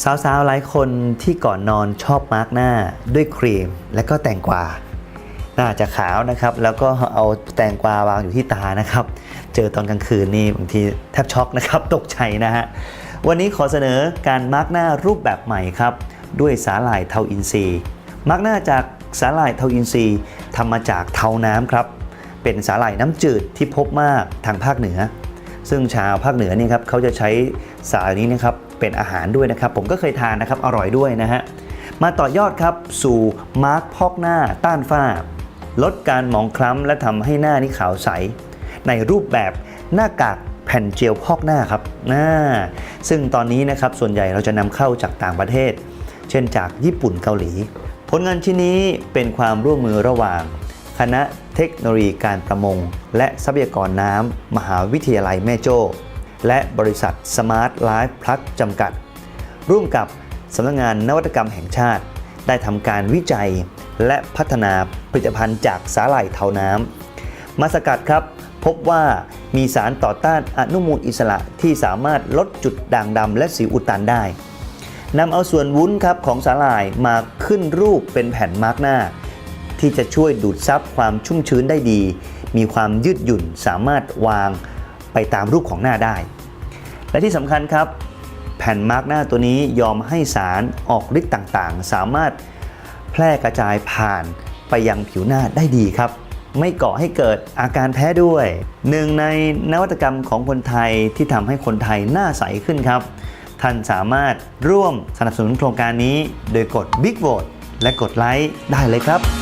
สาวๆ หลายคนที่ก่อนนอนชอบมาร์กหน้าด้วยครีมและก็แตงกวา หน้าจะขาวนะครับ แล้วก็เอาแตงกวาวางอยู่ที่ตานะครับ เจอตอนกลางคืนนี่บางทีแทบช็อกนะครับ ตกใจนะฮะ วันนี้ขอเสนอการมาร์กหน้ารูปแบบใหม่ครับ ด้วยสาหร่ายเทาอินทรีย์ มาร์กหน้าจากสาหร่ายเทาอินทรีย์ทำมาจากเทาน้ำครับ เป็นสาหร่ายน้ำจืดที่พบมากทางภาคเหนือ ซึ่งชาวภาคเหนือนี่ครับเขาจะใช้สาหร่ายนี้นะครับ เป็นอาหารด้วยนะครับ ผมก็เคยทานนะครับอร่อยด้วยนะฮะมาต่อยอดครับสู่มาร์กพอกหน้าต้านฝ้า ลดการหมองคล้ำและทำให้หน้านี่ขาวใส ในรูปแบบหน้ากากแผ่นเจลพอกหน้าครับน่าซึ่งตอนนี้นะครับส่วนใหญ่เราจะนำเข้าจากต่างประเทศ เช่นจากญี่ปุ่นเกาหลี ผลงานชิ้นนี้เป็นความร่วมมือระหว่าง คณะเทคโนโลยีการประมง และทรัพยากรน้ำมหาวิทยาลัยแม่โจ้ และบริษัทสมาร์ทไลฟ์พลัสจำกัด ร่วมกับสำนักงงานนวัตกรรมแห่งชาติ ได้ทำการวิจัยและพัฒนาผลิตภัณฑ์จากสาหร่ายเทาน้ำมาสกัดครับพบว่ามีสารต่อต้านอนุมูลอิสระที่สามารถลดจุดด่างดำและสิวอุดตันได้นำเอาส่วนวุ้นครับของสาหร่ายมาขึ้นรูปเป็นแผ่นมาร์กหน้า ที่จะช่วยดูดซับความชุ่มชื้นได้ดี มีความยืดหยุ่นสามารถวาง ไปตามรูปของหน้าได้ และที่สำคัญครับ แผ่นมาร์กหน้าตัวนี้ยอมให้สารออกฤทธิ์ต่างๆ สามารถแพร่กระจายผ่านไปยังผิวหน้าได้ดีครับ ไม่ก่อให้เกิดอาการแพ้ด้วย หนึ่งในนวัตกรรมของคนไทยที่ทำให้คนไทยหน้าใสขึ้นครับ ท่านสามารถร่วมสนับสนุนโครงการนี้ โดยกด Big Vote และกดไลค์ได้เลยครับ